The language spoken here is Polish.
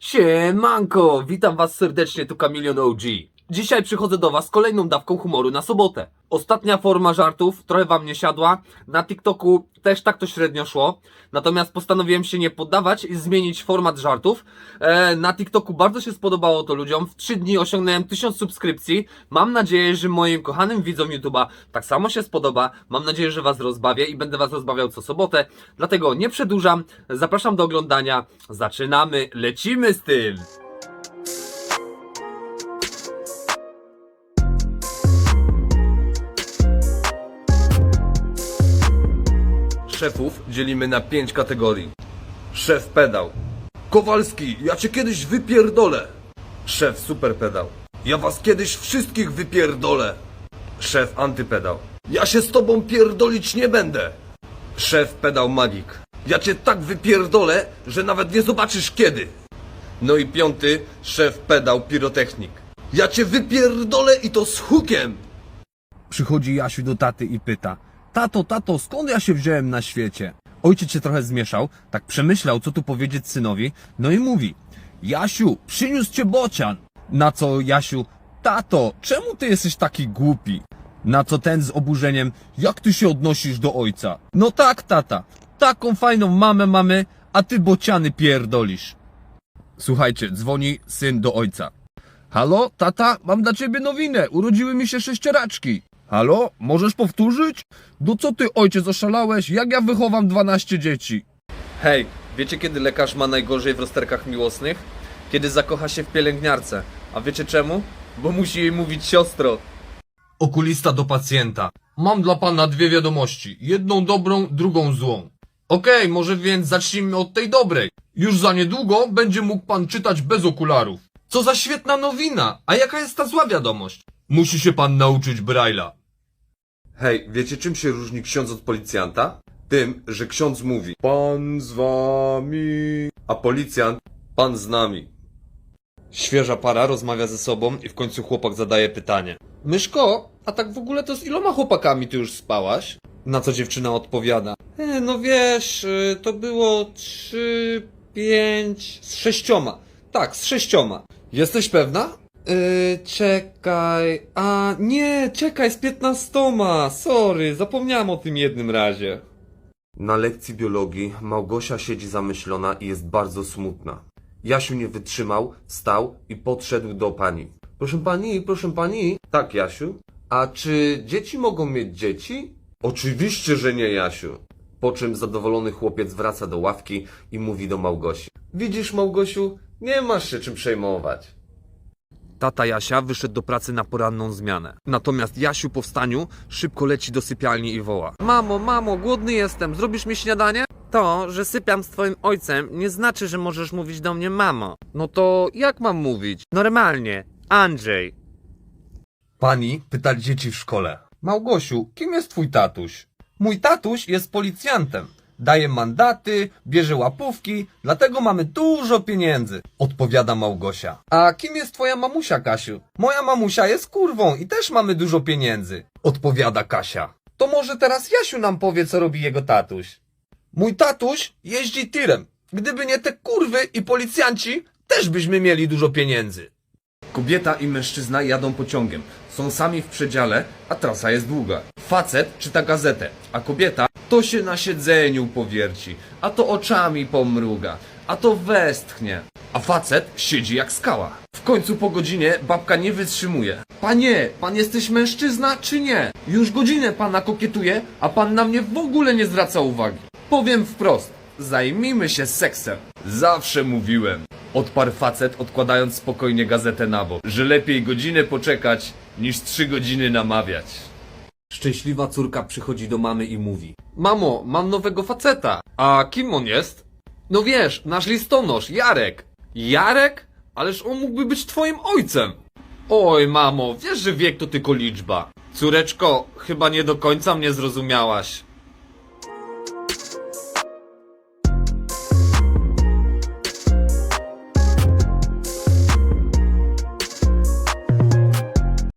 Siemanko, witam was serdecznie, tu Kamilion OG. Dzisiaj przychodzę do was z kolejną dawką humoru na sobotę. Ostatnia forma żartów trochę wam nie siadła, na TikToku też tak to średnio szło, natomiast postanowiłem się nie poddawać i zmienić format żartów. E, na TikToku bardzo się spodobało to ludziom, w 3 dni osiągnąłem 1000 subskrypcji. Mam nadzieję, że moim kochanym widzom YouTube'a tak samo się spodoba. Mam nadzieję, że was rozbawię i będę was rozbawiał co sobotę. Dlatego nie przedłużam, zapraszam do oglądania. Zaczynamy, lecimy z tym! Szefów dzielimy na pięć kategorii. Szef pedał. Kowalski, ja cię kiedyś wypierdolę. Szef super pedał. Ja was kiedyś wszystkich wypierdolę. Szef antypedał. Ja się z tobą pierdolić nie będę. Szef pedał magik. Ja cię tak wypierdolę, że nawet nie zobaczysz kiedy. No i piąty, szef pedał pirotechnik. Ja cię wypierdolę i to z hukiem. Przychodzi Jasiu do taty i pyta: Tato, tato, skąd ja się wziąłem na świecie? Ojciec się trochę zmieszał, tak przemyślał, co tu powiedzieć synowi, no i mówi: Jasiu, przyniósł cię bocian. Na co Jasiu: Tato, czemu ty jesteś taki głupi? Na co ten z oburzeniem: Jak ty się odnosisz do ojca? No tak, tata, taką fajną mamę mamy, a ty bociany pierdolisz. Słuchajcie, dzwoni syn do ojca. Halo, tata, mam dla ciebie nowinę. Urodziły mi się sześcieraczki. Halo, możesz powtórzyć? No co ty, ojciec, oszalałeś? Jak ja wychowam 12 dzieci? Hej, wiecie kiedy lekarz ma najgorzej w rozterkach miłosnych? Kiedy zakocha się w pielęgniarce. A wiecie czemu? Bo musi jej mówić siostro. Okulista do pacjenta. Mam dla pana dwie wiadomości. Jedną dobrą, drugą złą. Okej, może więc zacznijmy od tej dobrej. Już za niedługo będzie mógł pan czytać bez okularów. Co za świetna nowina! A jaka jest ta zła wiadomość? Musi się pan nauczyć Braille'a. Hej, wiecie czym się różni ksiądz od policjanta? Tym, że ksiądz mówi Pan z wami, a policjant Pan z nami. Świeża para rozmawia ze sobą i w końcu chłopak zadaje pytanie. Myszko, a tak w ogóle to z iloma chłopakami ty już spałaś? Na co dziewczyna odpowiada. E, no wiesz, y, to było trzy, pięć, z sześcioma. Tak, z sześcioma. Jesteś pewna? Yy, czekaj, a nie, czekaj, z piętnastoma, sorry, zapomniałam o tym jednym razie. Na lekcji biologii Małgosia siedzi zamyślona i jest bardzo smutna. Jasiu nie wytrzymał, wstał i podszedł do pani. Proszę pani, proszę pani. Tak, Jasiu. A czy dzieci mogą mieć dzieci? Oczywiście, że nie, Jasiu. Po czym zadowolony chłopiec wraca do ławki i mówi do Małgosi. Widzisz, Małgosiu, nie masz się czym przejmować. Tata Jasia wyszedł do pracy na poranną zmianę. Natomiast Jasiu po wstaniu szybko leci do sypialni i woła. Mamo, mamo, głodny jestem, zrobisz mi śniadanie? To, że sypiam z twoim ojcem, nie znaczy, że możesz mówić do mnie mamo. No to jak mam mówić? Normalnie. Andrzej. Pani pytali dzieci w szkole. Małgosiu, kim jest twój tatuś? Mój tatuś jest policjantem. Daje mandaty, bierze łapówki, dlatego mamy dużo pieniędzy, odpowiada Małgosia. A kim jest twoja mamusia, Kasiu? Moja mamusia jest kurwą i też mamy dużo pieniędzy, odpowiada Kasia. To może teraz Jasiu nam powie, co robi jego tatuś. Mój tatuś jeździ tirem. Gdyby nie te kurwy i policjanci, też byśmy mieli dużo pieniędzy. Kobieta i mężczyzna jadą pociągiem. Są sami w przedziale, a trasa jest długa. Facet czyta gazetę, a kobieta to się na siedzeniu powierci, a to oczami pomruga, a to westchnie. A facet siedzi jak skała. W końcu po godzinie babka nie wytrzymuje. Panie, pan jesteś mężczyzna czy nie? Już godzinę pana kokietuje, a pan na mnie w ogóle nie zwraca uwagi. Powiem wprost, zajmijmy się seksem. Zawsze mówiłem. Odparł facet, odkładając spokojnie gazetę na bok, że lepiej godzinę poczekać, niż trzy godziny namawiać. Szczęśliwa córka przychodzi do mamy i mówi. Mamo, mam nowego faceta. A kim on jest? No wiesz, nasz listonosz, Jarek. Jarek? Ależ on mógłby być twoim ojcem. Oj, mamo, wiesz, że wiek to tylko liczba. Córeczko, chyba nie do końca mnie zrozumiałaś.